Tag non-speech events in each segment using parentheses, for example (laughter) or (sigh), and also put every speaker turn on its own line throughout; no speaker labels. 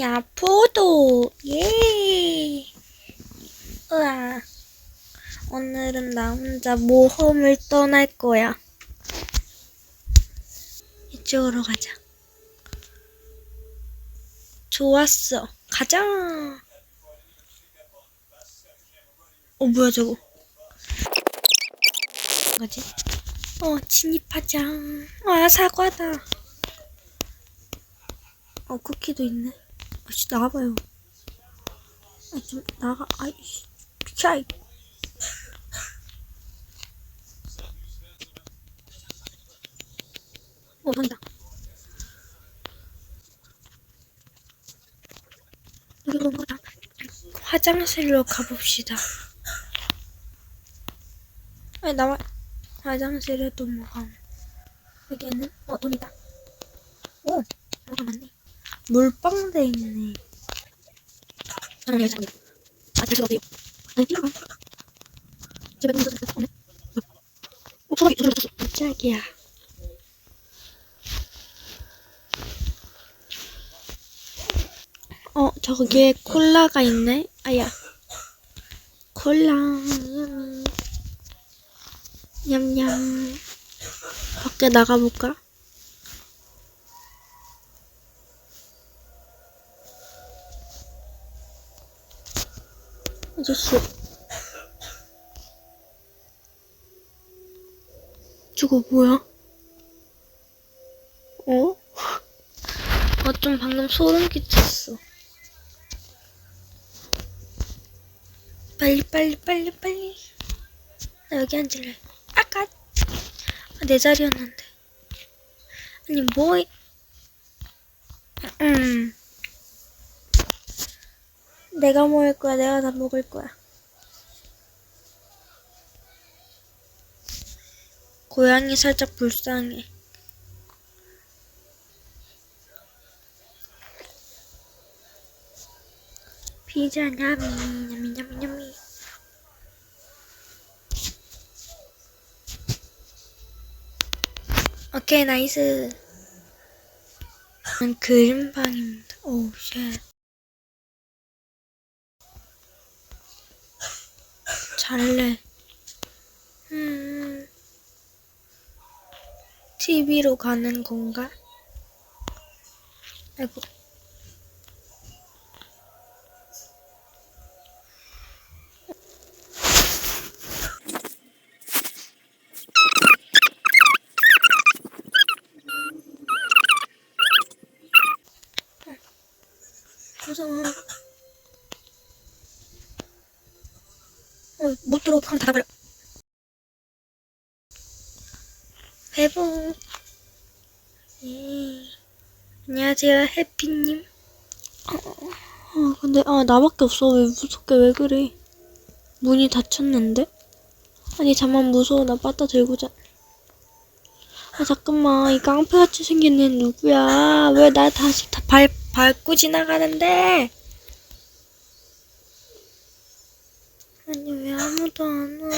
야, 포도! 예! 으아. 오늘은 나 혼자 모험을 떠날 거야. 이쪽으로 가자. 좋았어. 가자! 어, 뭐야, 저거. 뭐지? 어, 진입하자. 아, 사과다. 어, 쿠키도 있네. 아씨, 나가봐요. 아, 좀, 나가, 아이씨. 비켜, 어, 돈이다. 여기 너무 다 화장실로 가봅시다. 아니, 나와. 화장실에 또 뭐가. 여기에는, 어, 돈이다. 오, 뭐가 많네. 있네. 저는 여기 삽니다. 아. 어, 저기에 콜라가 있네. 아야. 콜라, 냠. 냠냠. 밖에 나가볼까? 아저씨. 저거 뭐야? 어? 어, (laughs) 좀 방금 소름 끼쳤어. 빨리, 빨리, 빨리, 빨리. 나 여기 앉을래. 아까! 아, 내 자리였는데. 아니, 뭐, 이- 음. 내가 먹을 거야. 내가 다 먹을 거야. 고양이 살짝 불쌍해. 피자 냐미 냐미 냐미 냐미. 오케이 나이스. 는 그림방입니다. 오 쉣. 잘래. 음. TV로 가는 건가? 아이고. 무서워. 어, 못 들어. 방 닫아버려. 회복. 예. 안녕하세요, 해피님. 어, 어, 근데, 아, 나밖에 없어. 왜 무섭게 왜 그래? 문이 닫혔는데? 아니, 잠만 무서워. 나 빠따 들고 자. 아, 잠깐만. 이 깡패같이 생긴 애 누구야? 왜 나 다시 다 밟, 밟고 지나가는데? 왜 아무도 안 와?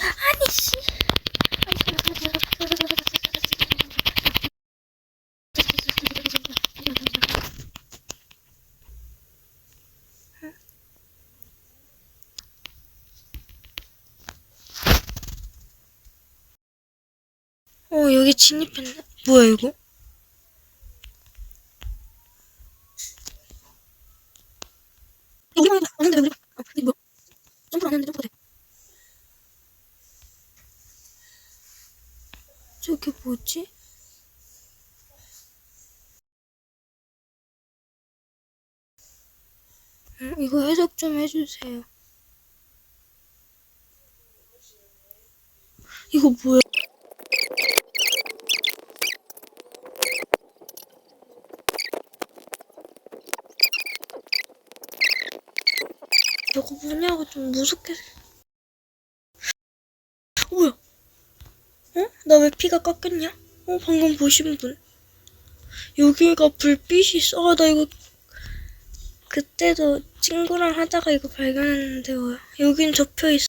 아니, 씨. 어, 여기 진입했네. 뭐야, 이거? 해도 왔는데 왜 그래? 아, 이게 뭐야? 점프를 안 했는데 점프가 돼. 저게 뭐지? 음, 이거 해석 좀 해주세요. 이거 뭐야? 뭐냐고 좀 무섭게. 어, 뭐야? 어? 나 왜 피가 깎였냐? 어, 방금 보신 분. 여기가 불빛이 있어. 아, 나 이거 그때도 친구랑 하다가 이거 발견했는데 왜 여긴 접혀 있어.